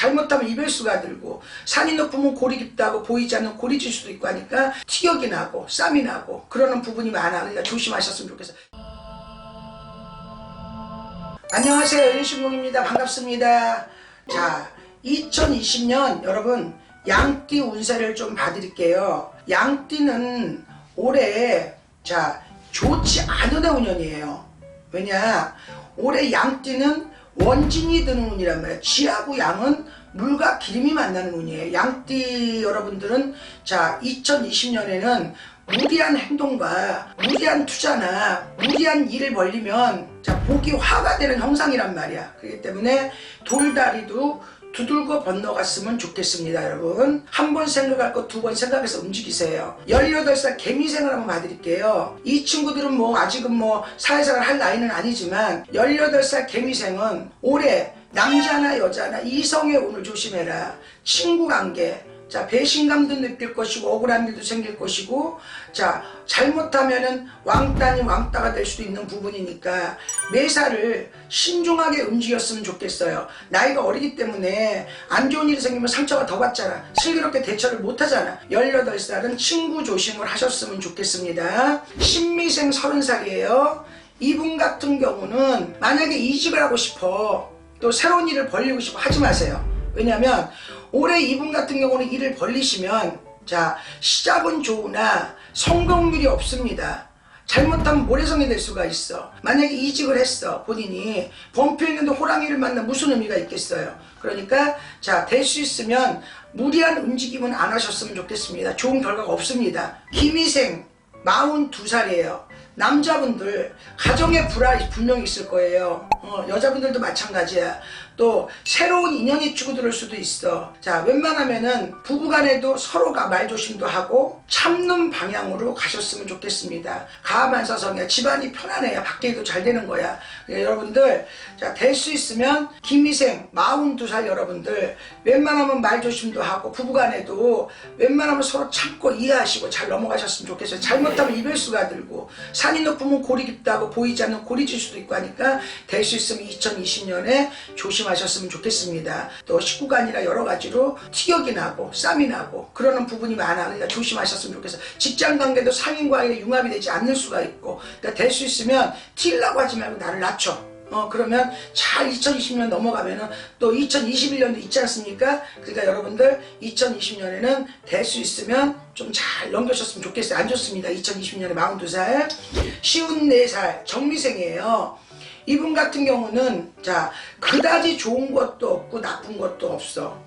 잘못하면 이별수가 들고 산이 높으면 골이 깊다고 보이지 않는 골이 질 수도 있고 하니까 티격이 나고 쌈이 나고 그러는 부분이 많아 그러니까 조심하셨으면 좋겠어요. 안녕하세요. 윤신봉입니다. 반갑습니다. 자 2020년 여러분 양띠 운세를 좀 봐드릴게요. 양띠는 올해 자 좋지 않은 해운년이에요. 왜냐? 올해 양띠는 원진이 드는 운이란 말이에요. 지하고 양은 물과 기름이 만나는 운이에요. 양띠 여러분들은 자 2020년에는 무리한 행동과 무리한 투자나 무리한 일을 벌리면 자 복이 화가 되는 형상이란 말이야. 그렇기 때문에 돌다리도 두들고 건너갔으면 좋겠습니다, 여러분. 한 번 생각할 거 두 번 생각해서 움직이세요. 18살 개미생을 한번 봐드릴게요. 이 친구들은 뭐 아직은 뭐 사회생활 할 나이는 아니지만 18살 개미생은 올해 남자나 여자나 이성의 운을 조심해라. 친구 관계, 자, 배신감도 느낄 것이고, 억울한 일도 생길 것이고, 자, 잘못하면은 왕따니 왕따가 될 수도 있는 부분이니까, 매사를 신중하게 움직였으면 좋겠어요. 나이가 어리기 때문에 안 좋은 일이 생기면 상처가 더 받잖아. 슬기롭게 대처를 못 하잖아. 18살은 친구 조심을 하셨으면 좋겠습니다. 신미생 30살이에요. 이분 같은 경우는 만약에 이직을 하고 싶어, 또 새로운 일을 벌리고 싶어 하지 마세요. 왜냐면 올해 이분 같은 경우는 일을 벌리시면 자 시작은 좋으나 성공률이 없습니다. 잘못하면 모래성이 될 수가 있어. 만약에 이직을 했어 본인이 범표했는데 호랑이를 만나 무슨 의미가 있겠어요. 그러니까 자 될 수 있으면 무리한 움직임은 안 하셨으면 좋겠습니다. 좋은 결과가 없습니다. 김희생 42살이에요. 남자분들 가정의 불안이 분명히 있을 거예요. 어, 여자분들도 마찬가지야. 또 새로운 인연이 주고들을 수도 있어. 자, 웬만하면은 부부간에도 서로가 말조심도 하고 참는 방향으로 가셨으면 좋겠습니다. 가만사성이야. 집안이 편안해야 밖에도 잘 되는 거야. 예, 여러분들, 자, 될 수 있으면 김희생 42살 여러분들 웬만하면 말조심도 하고 부부간에도 웬만하면 서로 참고 이해하시고 잘 넘어가셨으면 좋겠어요. 잘못하면 이별수가 들고 산이 높으면 골이 깊다고 보이지 않는 골이 질 수도 있고 하니까 될 수 있으면 2020년에 조심하셨으면 좋겠습니다. 또 식구가 아니라 여러 가지로 티격이 나고 쌈이 나고 그러는 부분이 많아. 그러니까 조심하셨으면 좋겠어요. 직장 관계도 상인과 의 융합이 되지 않을 수가 있고 그러니까 될 수 있으면 틸라고 하지 말고 나를 낮춰. 어 그러면 잘 2020년 넘어가면은 또 2021년도 있지 않습니까? 그러니까 여러분들 2020년에는 될 수 있으면 좀 잘 넘겨셨으면 좋겠어요. 안 좋습니다. 2020년에 42살, 쉬운 4살 정미생이에요. 이분 같은 경우는 자 그다지 좋은 것도 없고 나쁜 것도 없어.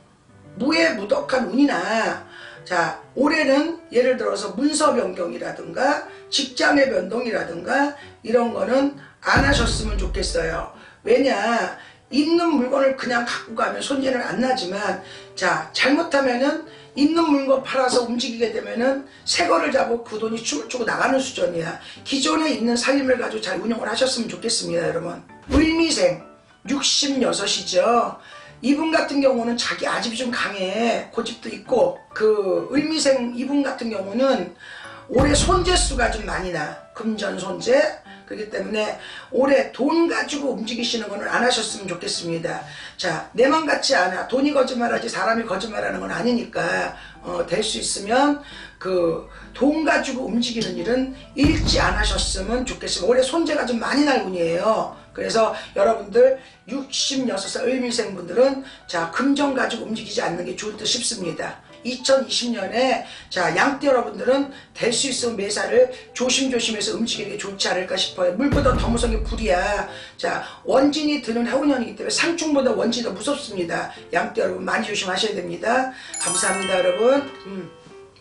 무해무덕한 운이나 자 올해는 예를 들어서 문서 변경이라든가 직장의 변동이라든가 이런 거는 안 하셨으면 좋겠어요. 왜냐 있는 물건을 그냥 갖고 가면 손해는 안 나지만 자 잘못하면은 있는 물건 팔아서 움직이게 되면은 새 거를 잡고 그 돈이 춤을 추고 나가는 수준이야. 기존에 있는 살림을 가지고 잘 운영을 하셨으면 좋겠습니다, 여러분. 을미생 66이죠. 이분 같은 경우는 자기 아집이 좀 강해. 고집도 있고 그 을미생 이분 같은 경우는 올해 손재수가 좀 많이 나. 금전 손재. 그렇기 때문에 올해 돈 가지고 움직이시는 거는 안 하셨으면 좋겠습니다. 자, 내 맘 같지 않아. 돈이 거짓말하지 사람이 거짓말하는 건 아니니까 어, 될 수 있으면 그 돈 가지고 움직이는 일은 잃지 않으셨으면 좋겠습니다. 올해 손재가 좀 많이 날 운이에요. 그래서 여러분들 66살 을미생 분들은 자 금전 가지고 움직이지 않는 게 좋을 듯 싶습니다. 2020년에 자 양띠 여러분들은 될 수 있으면 매사를 조심조심해서 움직이는 게 좋지 않을까 싶어요. 물보다 더 무서운 게 불이야. 자 원진이 드는 해운년이기 때문에 상충보다 원진이 더 무섭습니다. 양띠 여러분 많이 조심하셔야 됩니다. 감사합니다 여러분. 음.